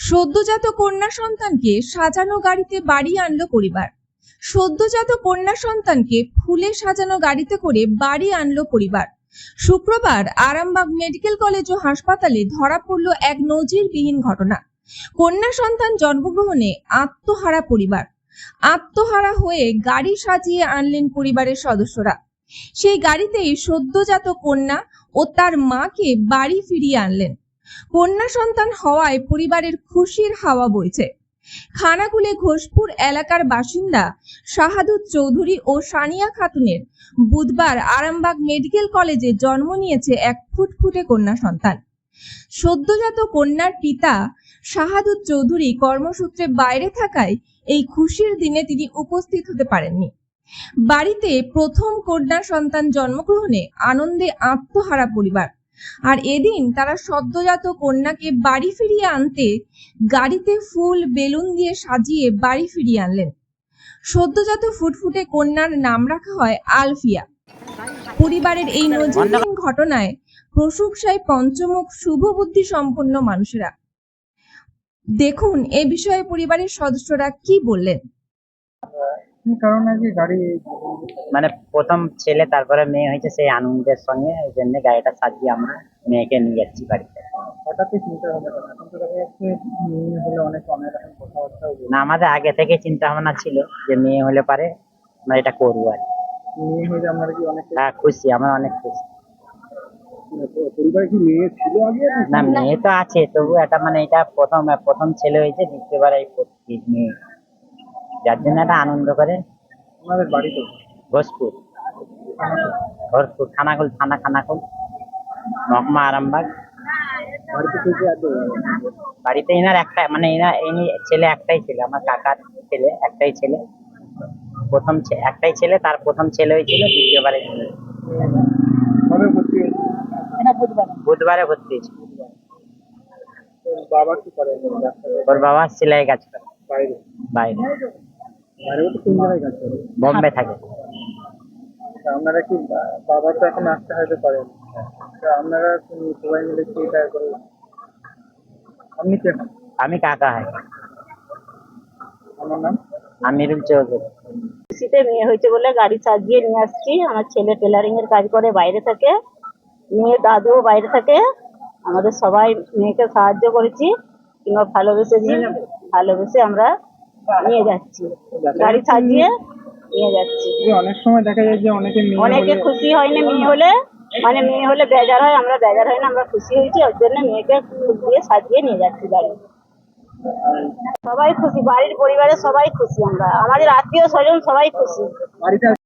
সদ্যজাত কন্যা সন্তানকে সাজানো গাড়িতে বাড়ি আনলো পরিবার। সদ্যজাত কন্যা সন্তানকে ফুলে সাজানো গাড়িতে করে বাড়ি আনলো পরিবার। শুক্রবার আরামবাগ মেডিকেল কলেজ ও হাসপাতালে ধরা পড়ল এক নজিরবিহীন ঘটনা। কন্যা সন্তান জন্মগ্রহণে আত্মহারা পরিবার। আত্মহারা হয়ে গাড়ি সাজিয়ে আনলেন পরিবারের সদস্যরা। সেই গাড়িতেই সদ্যজাত কন্যা ও তার মাকে বাড়ি ফিরিয়ে আনলেন। কন্যা সন্তান হওয়ায় পরিবারের খুশির হাওয়া বইছে। খানাকুলে ঘোষপুর এলাকার বাসিন্দা শাহাদুত চৌধুরী ও সানিয়া খাতুনের বুধবার আরামবাগ মেডিকেল কলেজে জন্ম নিয়েছে এক ফুটফুটে কন্যা সন্তান। সদ্যজাত কন্যার পিতা শাহাদুত চৌধুরী কর্মসূত্রে বাইরে থাকায় এই খুশির দিনে তিনি উপস্থিত হতে পারেননি। বাড়িতে প্রথম কন্যা সন্তান জন্মগ্রহণে আনন্দে আত্মহারা পরিবার। আর এদিন তারা সদ্যজাত কন্যাকে বাড়ি ফিরিয়ে আনতে গাড়িতে ফুল, বেলুন দিয়ে সাজিয়ে বাড়ি ফিরিয়ে আনলেন। সদ্যজাত ফুটফুটে কন্যার নাম রাখা হয় আলফিয়া। পরিবারের এই নজিরবিহীন ঘটনায় প্রশংসায় পঞ্চমুখ শুভ বুদ্ধি সম্পন্ন মানুষেরা। দেখুন, এ বিষয়ে পরিবারের সদস্যরা কি বললেন। কি কারণে আজকে গাড়ি মানে প্রথম ছেলে তারপরে মেয়ে হয়েছে সেই আনন্দের সঙ্গে ওই জন্য গাড়িটা সাজিয়ে আমরা মেয়েকে নিয়ে যাচ্ছি বাড়িতে। হঠাৎই চিন্তা হবে না দেখা যাচ্ছে মেয়ে হলে অনেক অনেক রকম কথাবার্তা না আমাদের আগে থেকে চিন্তা ভাবনা ছিল যে মেয়ে হলে পারে আমরা এটা করব আর কি। মেয়ে হয়ে কি অনেক হ্যাঁ খুশি আমরা অনেক খুশি। পরিবারে কি মেয়ে ছিল আগে? না মেয়ে তো আছে তবু এটা মানে এটা প্রথম প্রথম ছেলে হয়েছে দ্বিতীয়বার এই প্রতি- মেয়ে। যার জন্য একটা আনন্দ করে। আমাদের বাড়ি তো। ঘোষপুর। ঘোষপুর খানাকুল থানা খানাকুল মহকুমা আরামবাগ। বাড়িতে এনার একটা মানে এনার ইনি ছেলে একটাই ছেলে আমার কাকার ছেলে একটাই ছেলে। প্রথম একটাই ছেলে তার প্রথম ছেলে হয়েছিল দ্বিতীয়বারে ছেলে। বুধবারে। ভর্তি হয়েছিল তোর বাবা কি করে? ওর বাবা সেলাই কাজ করে। বাইরে। বাইরে। বোম্বে থাকে। আপনারা কি বাবা তো এখন আসতে হয়তো পারেন আপনারা সবাই মিলে কি এটা আপনি কে? আমি কাকা হয়। আমার নাম? আমিরুল চৌধুরী। খুশিতে মেয়ে হয়েছে বলে গাড়ি সাজিয়ে নিয়ে আসছি। আমার ছেলে টেলারিং এর কাজ করে বাইরে থাকে। মেয়ে দাদুও বাইরে থাকে। আমাদের সবাই মেয়েকে সাহায্য করেছি। কিংবা ভালোবেসেছি। ভালোবেসে আমরা নিয়ে যাচ্ছি। গাড়ি সাজিয়ে নিয়ে যাচ্ছি। অনেক সময় দেখা যায় যে অনেকে অনেকে খুশি খুশি হয়নি মেয়ে হলে। মানে মেয়ে হলে বেজার হয় আমরা বেজার হয় না আমরা খুশি হয়েছি ওর জন্য মেয়েকে ফুল দিয়ে সাজিয়ে নিয়ে যাচ্ছি গাড়ি। সবাই খুশি বাড়ির পরিবারের সবাই খুশি আমরা। আমাদের আত্মীয় স্বজন সবাই খুশি।